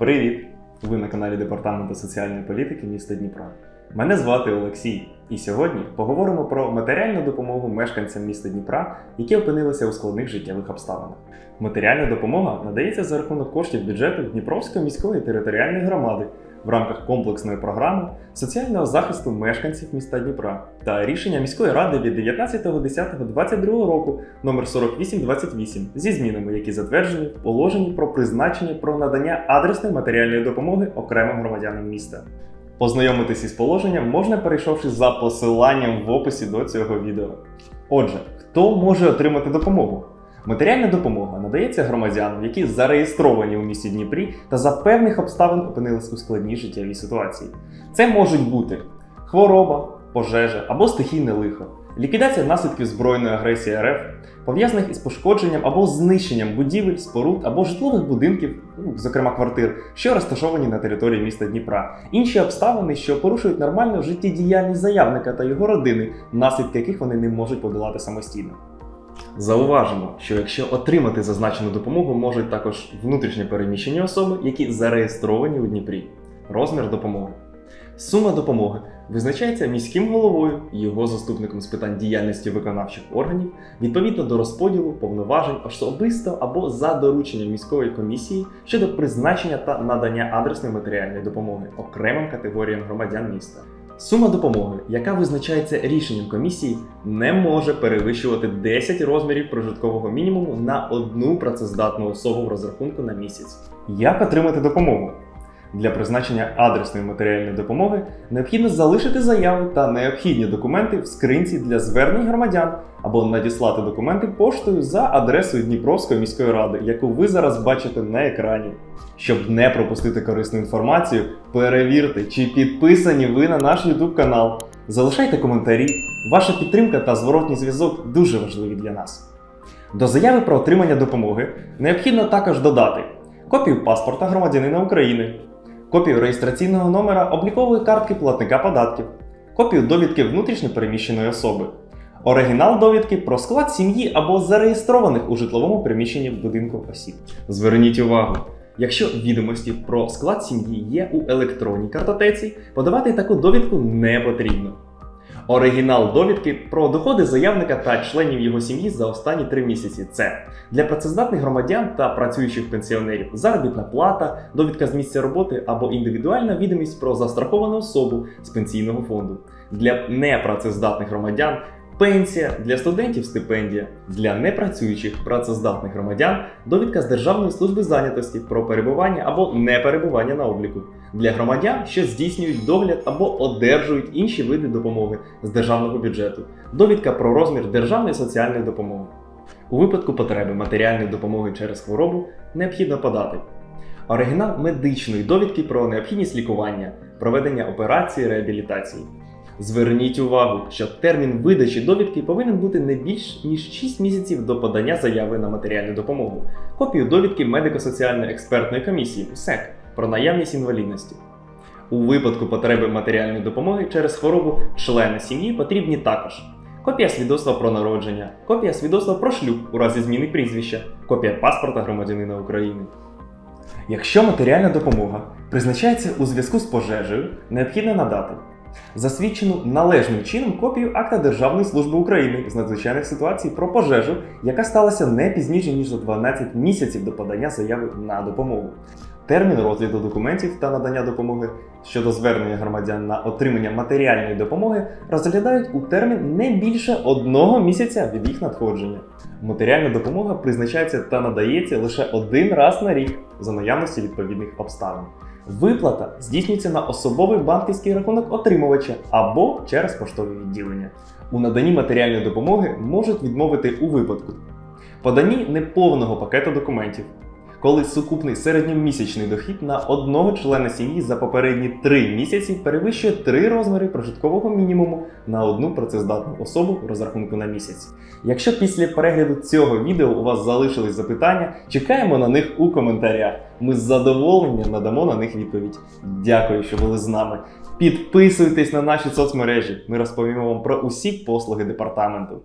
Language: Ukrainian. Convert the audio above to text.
Привіт! Ви на каналі Департаменту соціальної політики міста Дніпра. Мене звати Олексій, і сьогодні поговоримо про матеріальну допомогу мешканцям міста Дніпра, які опинилися у складних життєвих обставинах. Матеріальна допомога надається за рахунок коштів бюджету Дніпровської міської територіальної громади в рамках комплексної програми соціального захисту мешканців міста Дніпра та рішення міської ради від 19.10.22 року номер 4828 зі змінами, які затверджені в положенні про призначення про надання адресної матеріальної допомоги окремим громадянам міста. Познайомитись із положенням можна перейшовши за посиланням в описі до цього відео. Отже, хто може отримати допомогу? Матеріальна допомога надається громадянам, які зареєстровані у місті Дніпрі та за певних обставин опинились у складній життєвій ситуації. Це можуть бути хвороба, пожежа або стихійне лихо, ліквідація наслідків збройної агресії РФ, пов'язаних із пошкодженням або знищенням будівель, споруд або житлових будинків, ну, зокрема квартир, що розташовані на території міста Дніпра, інші обставини, що порушують нормальну життєдіяльність заявника та його родини, наслідки яких вони не можуть подолати самостійно. Зауважимо, що якщо отримати зазначену допомогу, можуть також внутрішньо переміщені особи, які зареєстровані у Дніпрі. Розмір допомоги. Сума допомоги визначається міським головою його заступником з питань діяльності виконавчих органів відповідно до розподілу повноважень особисто або за дорученням міської комісії щодо призначення та надання адресної матеріальної допомоги окремим категоріям громадян міста. Сума допомоги, яка визначається рішенням комісії, не може перевищувати 10 розмірів прожиткового мінімуму на одну працездатну особу в розрахунку на місяць. Як отримати допомогу? Для призначення адресної матеріальної допомоги необхідно залишити заяву та необхідні документи в скринці для звернень громадян або надіслати документи поштою за адресою Дніпровської міської ради, яку ви зараз бачите на екрані. Щоб не пропустити корисну інформацію, перевірте, чи підписані ви на наш YouTube канал. Залишайте коментарі. Ваша підтримка та зворотній зв'язок дуже важливі для нас. До заяви про отримання допомоги необхідно також додати копію паспорта громадянина України, копію реєстраційного номера облікової картки платника податків, копію довідки внутрішньопереміщеної особи, оригінал довідки про склад сім'ї або зареєстрованих у житловому приміщенні будинку осіб. Зверніть увагу! Якщо відомості про склад сім'ї є у електронній картотеці, подавати таку довідку не потрібно. Оригінал довідки про доходи заявника та членів його сім'ї за останні три місяці. Це для працездатних громадян та працюючих пенсіонерів заробітна плата, довідка з місця роботи або індивідуальна відомість про застраховану особу з пенсійного фонду. Для непрацездатних громадян пенсія, для студентів стипендія, для непрацюючих працездатних громадян довідка з Державної служби зайнятості про перебування або неперебування на обліку. Для громадян, що здійснюють догляд або одержують інші види допомоги з державного бюджету, довідка про розмір державної соціальної допомоги. У випадку потреби матеріальної допомоги через хворобу необхідно подати оригінал медичної довідки про необхідність лікування, проведення операції реабілітації. Зверніть увагу, що термін видачі довідки повинен бути не більш ніж 6 місяців до подання заяви на матеріальну допомогу, копію довідки медико-соціальної експертної комісії МСЕК про наявність інвалідності. У випадку потреби матеріальної допомоги через хворобу члени сім'ї потрібні також копія свідоцтва про народження, копія свідоцтва про шлюб у разі зміни прізвища, копія паспорта громадянина України. Якщо матеріальна допомога призначається у зв'язку з пожежею, необхідно надати засвідчену належним чином копію акта Державної служби України з надзвичайних ситуацій про пожежу, яка сталася не пізніше ніж за 12 місяців до подання заяви на допомогу. Термін розгляду документів та надання допомоги щодо звернення громадян на отримання матеріальної допомоги розглядають у термін не більше одного місяця від їх надходження. Матеріальна допомога призначається та надається лише один раз на рік за наявності відповідних обставин. Виплата здійснюється на особовий банківський рахунок отримувача або через поштові відділення. У наданні матеріальної допомоги можуть відмовити у випадку поданні неповного пакету документів, коли сукупний середньомісячний дохід на одного члена сім'ї за попередні 3 місяці перевищує 3 розміри прожиткового мінімуму на одну працездатну особу в розрахунку на місяць. Якщо після перегляду цього відео у вас залишились запитання, чекаємо на них у коментарях. Ми з задоволенням надамо на них відповідь. Дякую, що були з нами. Підписуйтесь на наші соцмережі. Ми розповімо вам про усі послуги департаменту.